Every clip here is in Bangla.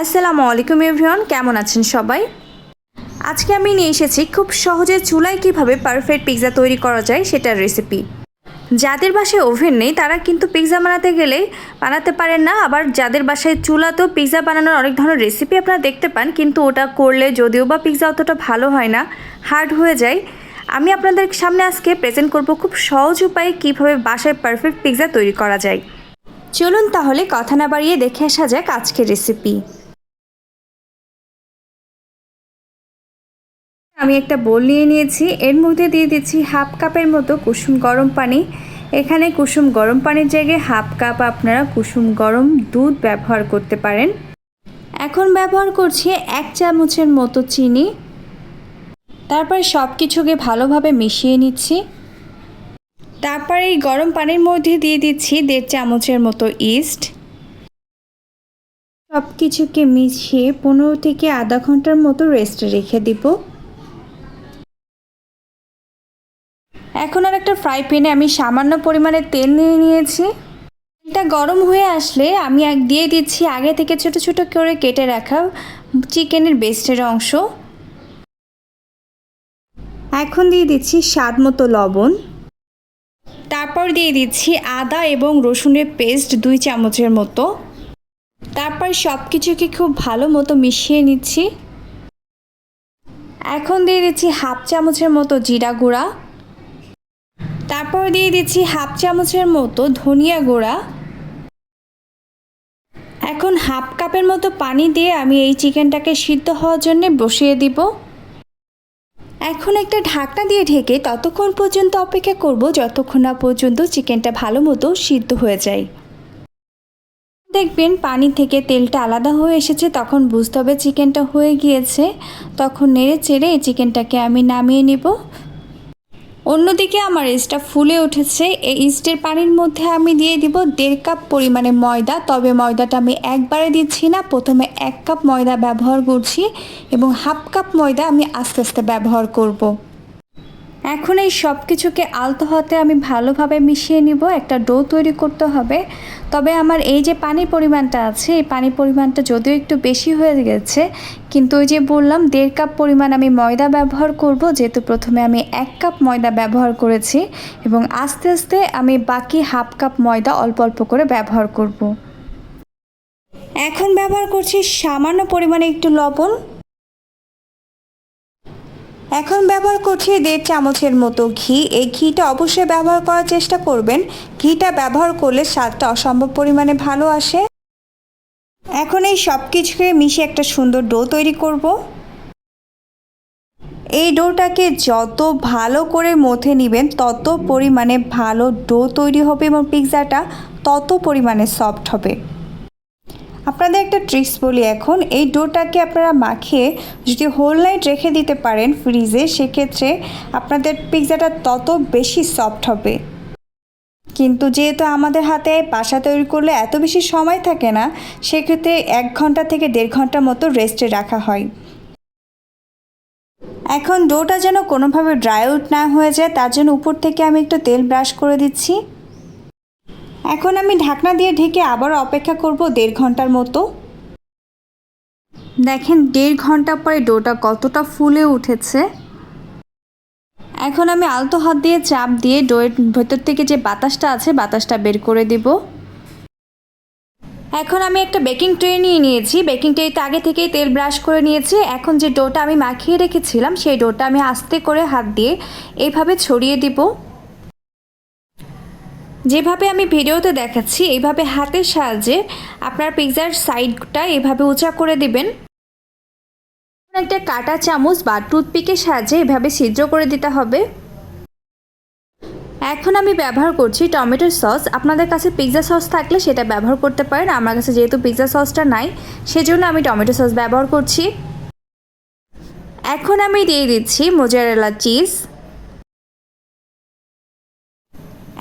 আসসালামু আলাইকুম এভরিওয়ান, কেমন আছেন সবাই? আজকে আমি নিয়ে এসেছি খুব সহজে চুলায় কীভাবে পারফেক্ট পিৎজা তৈরি করা যায় সেটার রেসিপি যাদের বাসায় ওভেন নেই, তারা কিন্তু পিৎজা বানাতে গেলে বানাতে পারেন না। আবার যাদের বাসায় চুলাতেও পিৎজা বানানোর অনেক ধরনের রেসিপি আপনারা দেখতে পান, কিন্তু ওটা করলে যদিও বা পিৎজা অতটা ভালো হয় না হার্ড হয়ে যায়। আমি আপনাদের সামনে আজকে প্রেজেন্ট করব খুব সহজ উপায়ে কীভাবে বাসায় পারফেক্ট পিৎজা তৈরি করা যায়। চলুন তাহলে কথা না বাড়িয়ে দেখে আসা যাক আজকের রেসিপি আমি একটা বোল নিয়ে নিয়েছি। এর মধ্যে দিয়ে দিচ্ছি হাফ কাপের মতো কুসুম গরম পানি। এখানে কুসুম গরম পানির জায়গায় হাফ কাপ আপনারা কুসুম গরম দুধ ব্যবহার করতে পারেন। এখন ব্যবহার করছি এক চামচের মতো চিনি। তারপর সব কিছুকে ভালোভাবে মিশিয়ে নিচ্ছি। তারপর এই গরম পানির মধ্যে দিয়ে দিচ্ছি দেড় চামচের মতো ইস্ট। সব কিছুকে মিশিয়ে পনেরো থেকে আধা ঘণ্টার মতো রেস্টে রেখে দিব। এখন আর একটা ফ্রাই প্যানে আমি সামান্য পরিমাণে তেল নিয়ে নিয়েছি। তেলটা গরম হয়ে আসলে আমি এক দিয়ে দিচ্ছি আগে থেকে ছোট ছোট করে কেটে রাখা চিকেনের বেস্টের অংশ। এখন দিয়ে দিচ্ছি স্বাদ মতো লবণ। তারপর দিয়ে দিচ্ছি আদা এবং রসুনের পেস্ট দুই চামচের মতো। তারপর সব কিছুকে খুব ভালো মতো মিশিয়ে নিচ্ছি। এখন দিয়ে দিচ্ছি হাফ চামচের মতো জিরা গুঁড়া। তারপর দিয়ে দিচ্ছি হাফ চামচের মতো ধনিয়া গুঁড়া। এখন হাফ কাপের মতো পানি দিয়ে আমি এই চিকেনটাকে সিদ্ধ হওয়ার জন্য বসিয়ে দিব। এখন একটা ঢাকনা দিয়ে ঢেকে ততক্ষণ পর্যন্ত অপেক্ষা করব যতক্ষণ না পর্যন্ত চিকেনটা ভালো মতো সিদ্ধ হয়ে যায়। দেখবেন পানি থেকে তেলটা আলাদা হয়ে এসেছে, তখন বুঝতে হবে চিকেনটা হয়ে গিয়েছে। তখন নেড়ে চেড়ে এই চিকেনটাকে আমি নামিয়ে নিব। অন্যদিকে আমার ইস্টটা ফুলে উঠেছে। এই ইস্টের পানির মধ্যে আমি দিয়ে দিব দেড় কাপ পরিমাণে ময়দা। তবে ময়দাটা আমি একবারে দিচ্ছি না। প্রথমে এক কাপ ময়দা ব্যবহার করছি এবং হাফ কাপ ময়দা আমি আস্তে আস্তে ব্যবহার করব। এখন এই সব কিছুকে আলতো হাতে আমি ভালোভাবে মিশিয়ে নিব, একটা ডো তৈরি করতে হবে তবে আমার এই যে পানির পরিমাণটা আছে, এই পানির পরিমাণটা যদিও একটু বেশি হয়ে গেছে, কিন্তু ওই যে বললাম দেড় কাপ পরিমাণ আমি ময়দা ব্যবহার করব, যেহেতু প্রথমে আমি এক কাপ ময়দা ব্যবহার করেছি এবং আস্তে আস্তে আমি বাকি হাফ কাপ ময়দা অল্প অল্প করে ব্যবহার করব। এখন ব্যবহার করছি সামান্য পরিমাণে একটু লবণ এখন ব্যবহার করছি দেড় চামচের মতো ঘি। এই ঘিটা অবশ্যই ব্যবহার করার চেষ্টা করবেন। ঘিটা ব্যবহার করলে স্বাদটা অসম্ভব পরিমাণে ভালো আসে। এখন এই সব কিছুকে মিশিয়ে একটা সুন্দর ডো তৈরি করব। এই ডোটাকে যত ভালো করে মথে নেবেন, তত পরিমাণে ভালো ডো তৈরি হবে এবং পিৎজাটা তত পরিমাণে সফট হবে। আপনাদের একটা ট্রিক্স বলি এখন। এই ডোটাকে আপনারা মাখিয়ে যদি হোল নাইট রেখে দিতে পারেন ফ্রিজে সেক্ষেত্রে আপনাদের পিৎজাটা তত বেশি সফট হবে। কিন্তু যেহেতু আমাদের হাতে বাসা তৈরি করলে এত বেশি সময় থাকে না, সেক্ষেত্রে এক ঘণ্টা থেকে দেড় ঘণ্টার মতো রেস্টে রাখা হয়। এখন ডোটা যেন কোনোভাবে ড্রাই আউট না হয়ে যায়, তার জন্য উপর থেকে আমি একটু তেল ব্রাশ করে দিচ্ছি। এখন আমি ঢাকনা দিয়ে ঢেকে আবার অপেক্ষা করব দেড় ঘণ্টার মতো। দেখেন, দেড় ঘণ্টা পরে ডোটা কতটা ফুলে উঠেছে। এখন আমি আলতো হাত দিয়ে চাপ দিয়ে ডোয়ের ভেতর থেকে যে বাতাসটা আছে, বাতাসটা বের করে দিব। এখন আমি একটা বেকিং ট্রে নিয়ে নিয়েছি। বেকিং ট্রেতে আগে থেকেই তেল ব্রাশ করে নিয়েছি। এখন যে ডোটা আমি মাখিয়ে রেখেছিলাম, সেই ডোটা আমি আস্তে করে হাত দিয়ে এইভাবে ছড়িয়ে দিব। যেভাবে আমি ভিডিওতে দেখাচ্ছি, এইভাবে হাতের সাহায্যে আপনার পিৎজার সাইডটা এভাবে উঁচা করে দিবেন। একটা কাটা চামচ বা টুথপিকের সাহায্যে এভাবে ছিদ্র করে দিতে হবে। এখন আমি ব্যবহার করছি টমেটোর সস। আপনাদের কাছে পিৎজা সস থাকলে সেটা ব্যবহার করতে পারেন। আমার কাছে যেহেতু পিৎজা সসটা নাই, সেজন্য আমি টমেটো সস ব্যবহার করছি। এখন আমি দিয়ে দিচ্ছি মোজারেলা চিজ।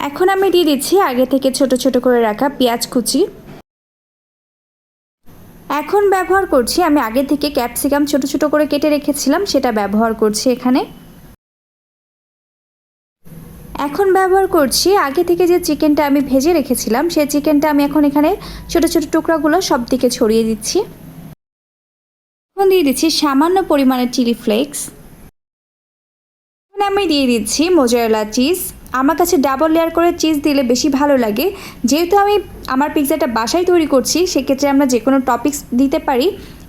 এখন আমি দিয়ে দিচ্ছি আগে থেকে ছোট ছোট করে রাখা পেঁয়াজ কুচি। এখন ব্যবহার করছি, আমি আগে থেকে ক্যাপসিকাম ছোট ছোট করে কেটে রেখেছিলাম, সেটা ব্যবহার করছি এখানে। এখন ব্যবহার করছি, আগে থেকে যে চিকেনটা আমি ভেজে রেখেছিলাম, সেই চিকেনটা আমি এখন এখানে ছোট ছোট টুকরাগুলো সব দিকে ছড়িয়ে দিচ্ছি। এখন দিয়ে দিচ্ছি সামান্য পরিমাণে চিলি ফ্লেক্স। এখন আমি দিয়ে দিচ্ছি মোজারেলা চিজ। আমার কাছে ডাবল লেয়ার করে চিজ দিলে বেশি ভালো লাগে। যেহেতু আমি আমার পিৎজাটা বাসায় তৈরি করছি, সেক্ষেত্রে আমরা যে কোনো টপিক্স দিতে পারি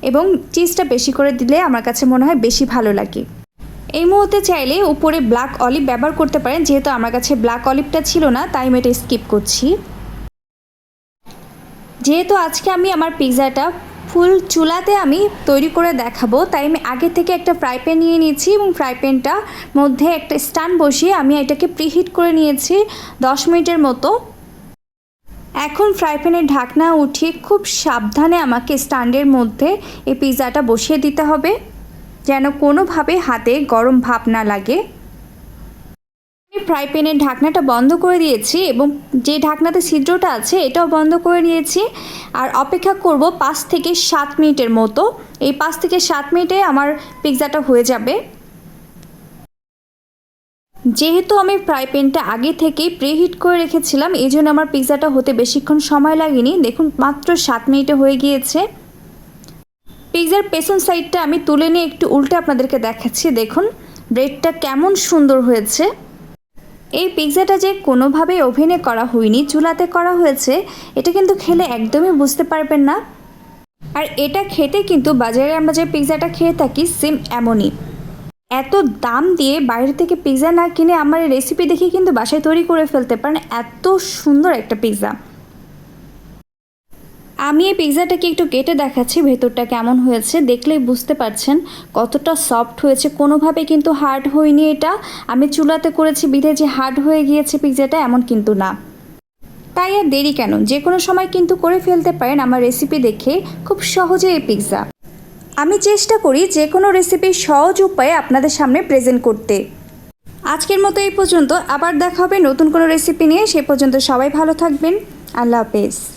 এবং চিজটা বেশি করে দিলে আমার কাছে মনে হয় বেশি ভালো লাগে। এই মুহূর্তে চাইলে উপরে ব্ল্যাক অলিভ ব্যবহার করতে পারেন, যেহেতু আমার কাছে ব্ল্যাক অলিভটা ছিল না, তাই আমি এটা স্কিপ করছি। যেহেতু আজকে আমি আমার পিৎজাটা ফুল চুলাতে আমি তৈরি করে দেখাবো। তাই আমি আগে থেকে একটা ফ্রাই প্যান নিয়ে নিয়েছি এবং ফ্রাই প্যানটা মধ্যে একটা স্ট্যান্ড বসিয়ে আমি এটাকে প্রিহিট করে নিয়েছি দশ মিনিটের মতো। এখন ফ্রাই প্যানের ঢাকনা উঠিয়ে খুব সাবধানে আমাকে স্ট্যান্ডের মধ্যে এই পিৎজাটা বসিয়ে দিতে হবে, যেন কোনোভাবে হাতে গরম ভাব না লাগে। ফ্রাই প্যানের ঢাকনাটা বন্ধ করে দিয়েছি এবং যে ঢাকনাতে ছিদ্রটা আছে এটাও বন্ধ করে দিয়েছি আর অপেক্ষা করব পাঁচ থেকে সাত মিনিটের মতো। এই পাঁচ থেকে সাত মিনিটে আমার পিৎজাটা হয়ে যাবে। যেহেতু আমি ফ্রাই প্যানটা আগে থেকেই প্রিহিট করে রেখেছিলাম, এই জন্য আমার পিৎজাটা হতে বেশিক্ষণ সময় লাগেনি। দেখুন, মাত্র সাত মিনিটে হয়ে গিয়েছে। পিৎজার পেছন সাইডটা আমি তুলে নিয়ে একটু উল্টে আপনাদেরকে দেখাচ্ছি। দেখুন, ব্রেডটা কেমন সুন্দর হয়েছে। এই পিৎজাটা যে কোনোভাবেই ওভেনে করা হয়নি, চুলাতে করা হয়েছে, এটা কিন্তু খেলে একদমই বুঝতে পারবেন না। আর এটা খেতে কিন্তু বাজারে আমরা যে পিৎজাটা খেয়ে থাকি, সেম এমনই। এত দাম দিয়ে বাইরে থেকে পিৎজা না কিনে আমার রেসিপি দেখে কিন্তু বাসায় তৈরি করে ফেলতে পারেন, এত সুন্দর একটা পিৎজা। আমি এই পিৎজাটাকে একটু কেটে দেখাচ্ছি, ভেতরটা কেমন হয়েছে। দেখলেই বুঝতে পারছেন কতটা সফট হয়েছে। কোনোভাবে কিন্তু হার্ড হয়নি এটা। আমি চুলাতে করেছি বিধে যে হার্ড হয়ে গিয়েছে পিৎজাটা, এমন কিন্তু না। তাই আর দেরি কেন? যে কোনো সময় কিন্তু করে ফেলতে পারেন আমার রেসিপি দেখে। খুব সহজে এই পিৎজা। আমি চেষ্টা করি যে কোনো রেসিপি সহজ উপায়ে আপনাদের সামনে প্রেজেন্ট করতে। আজকের মতো এই পর্যন্ত। আবার দেখা হবে নতুন কোনো রেসিপি নিয়ে। সে পর্যন্ত সবাই ভালো থাকবেন। আল্লাহ হাফেজ।